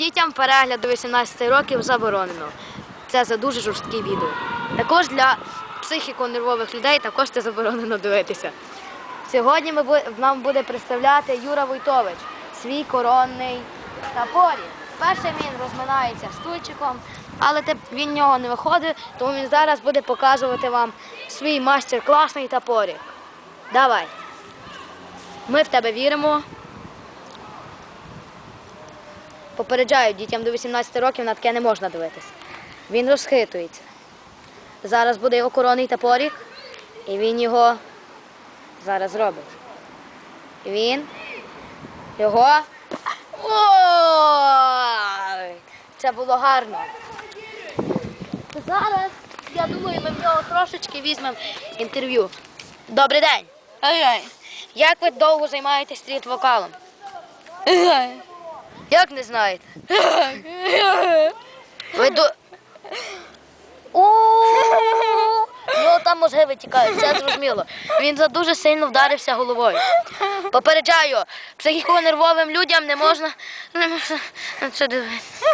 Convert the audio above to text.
Дітям перегляд до 18 років заборонено. Це за дуже жорсткі відео. Також для психіко-нервових людей також це заборонено дивитися. Сьогодні ми, нам буде представляти Юра Войтович, свій коронний топорі. Перше він розминається стульчиком, але він нього не виходить, тому він зараз буде показувати вам свій майстер-класний топорі. Давай. Ми в тебе віримо. Попереджаю, дітям до 18 років на таке не можна дивитися. Він розхитується. Зараз буде його коронний топорік, і він його зараз робить. Він його. Ой! Це було гарно. Зараз, я думаю, ми в нього трошечки візьмемо інтерв'ю. Добрий день. Як ви довго займаєтесь стріт-вокалом? Як не знаєте? Ви до. У його там мозги витікають, це зрозуміло. Він за дуже сильно вдарився головою. Попереджаю, психіко-нервовим людям не можна не можна на це дивитися.